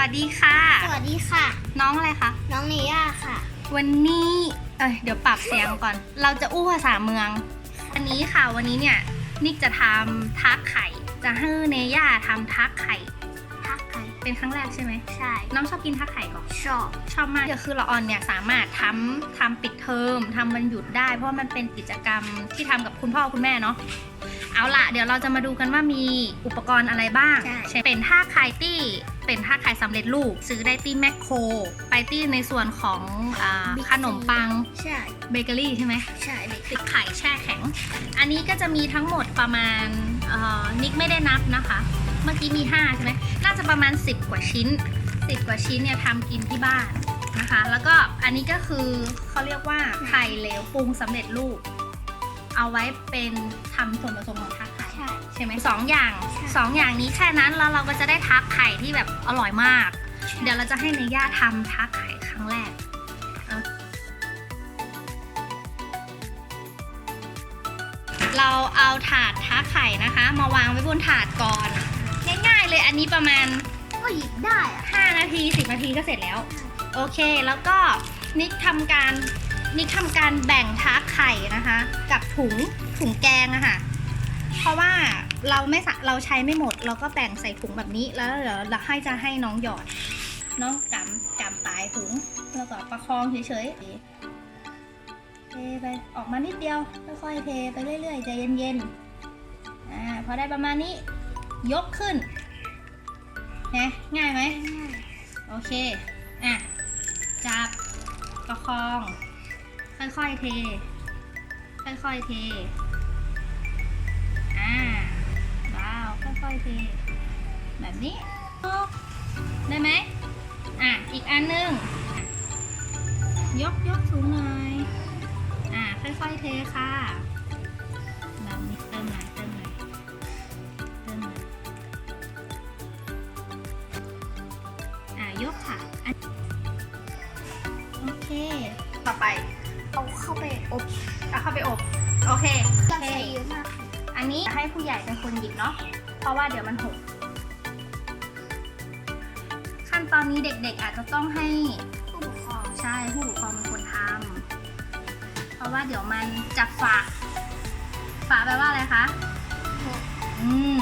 วัสดีค่ะ สวัสดีค่ะ น้องอะไรคะ น้องเนย่าค่ะ วันนี้ เอ้ยเดี๋ยวปรับเสียงก่อน เราจะอู้ภาษาเมือง อันนี้ค่ะวันนี้เนี่ยนิกจะทำทักไข่ จะให้เนย่าทำทักไข่ ทักไก่เป็นครั้งแรกใช่ไหม ใช่ น้องชอบกินทักไข่ก่อน ชอบ ชอบมากก็คือละออนเนี่ยสามารถทำทำปิดเทอมทำวันหยุดได้ เพราะว่ามันเป็นกิจกรรมที่ทำกับคุณพ่อคุณแม่เนาะ เอาละเดี๋ยวเราจะมาดูกันว่ามีอุปกรณ์อะไรบ้างเช่นเป็นท่าคายตี้ เป็นท่าคายสำเร็จรูป ซื้อได้ที่แมคโคร ไปที่ในส่วนของอาขนมปังใช่เบเกอรี่ใช่ไหม ใช่เลยติดไข่แช่แข็ง อันนี้ก็จะมีทั้งหมดประมาณเอ่อนิกไม่ได้นับนะคะ เมื่อกี้มี 5 ใช่ไหม น่าจะประมาณ 10 กว่าชิ้น 10 กว่าชิ้นเนี่ยทำกินที่บ้านนะคะ แล้วก็อันนี้ก็คือเขาเรียกว่าไข่เหลวปรุงสำเร็จรูป เอาไว้เป็นทำส่วนผสมของทักไข่ใช่ ใช่ไหมสองอย่างใช่ สองอย่างนี้แค่นั้นแล้วเราก็จะได้ทักไข่ที่แบบอร่อยมาก เดี๋ยวเราจะให้เนย่าทำทักไข่ครั้งแรก เราเอาถาดท้าไข่นะคะ มาวางไว้บนถาดก่อน ง่ายๆเลยอันนี้ประมาณ ก็หยิบได้อะ5 นาที 10 นาทีก็เสร็จแล้ว โอเคแล้วก็นิกทำการ นิกทำการแบ่งท้าไข่นะคะ กับถุงถุงแกงอะค่ะเพราะว่าเราไม่สะเราใช้ไม่หมด เราก็แบ่งใส่ถุงแบบนี้แล้วเดี๋ยวเราให้จะให้น้องหยอด น้องกำกำปลายถุงแล้วก็ประคองเฉยๆเทไปออกมานิดเดียวค่อยๆเทไปเรื่อยๆใจเย็นๆอ่าพอได้ประมาณนี้ยกขึ้นนะง่ายไหมโอเคอะจับประคอง ค่อยๆเท ค่อยๆเท อ่า ว้าว ค่อยๆเท แบบนี้ ได้ไหมอะ อีกอันหนึง ยกยกสูงหน่อย อ่า ค่อยๆเทค่ะแบบนี้เติมหน่อยเติมหน่อยเติมหน่อยอ่า ยกค่ะอันโอเค ต่อไป เอาเข้าไปอบเอาเข้าไปอบ โอเคโอก็เคใส่เยอะมากอันนี้ให้ผู้ใหญ่เป็นคนหยิบเนาะ เพราะว่าเดี๋ยวมันหก ขั้นตอนนี้เด็กๆอาจจะต้องให้ผู้ปกครองใช่ผู้ปกครองเป็นคนทำเพราะว่าเดี๋ยวมันจะฝา ฝาแปลว่าอะไรคะ อืม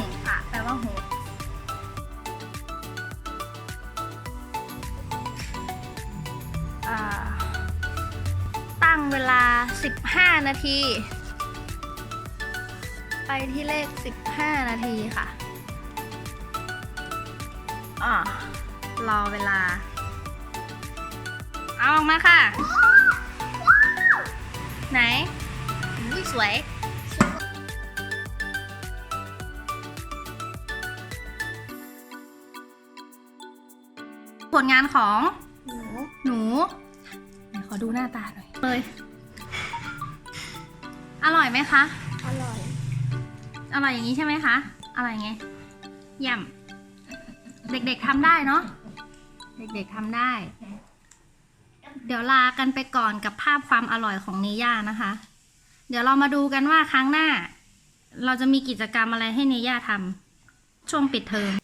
ตั้งเวลา 15 นาที ไปที่เลข 15 นาทีค่ะอ่ารอเวลา เอาออกมาค่ะ ไหนอุ้ยสวยผลงานของ หนู หนู ดูหน้าตาหน่อยเลยอร่อยไหมคะ อร่อย อร่อยอย่างนี้ใช่ไหมคะ อร่อยไงย่ำเด็กๆทำได้เนาะ เด็กๆทำได้ เดี๋ยวลากันไปก่อนกับภาพความอร่อยของเนย่านะคะ เดี๋ยวเรามาดูกันว่าครั้งหน้า เราจะมีกิจกรรมอะไรให้เนย่าทำช่วงปิดเทอม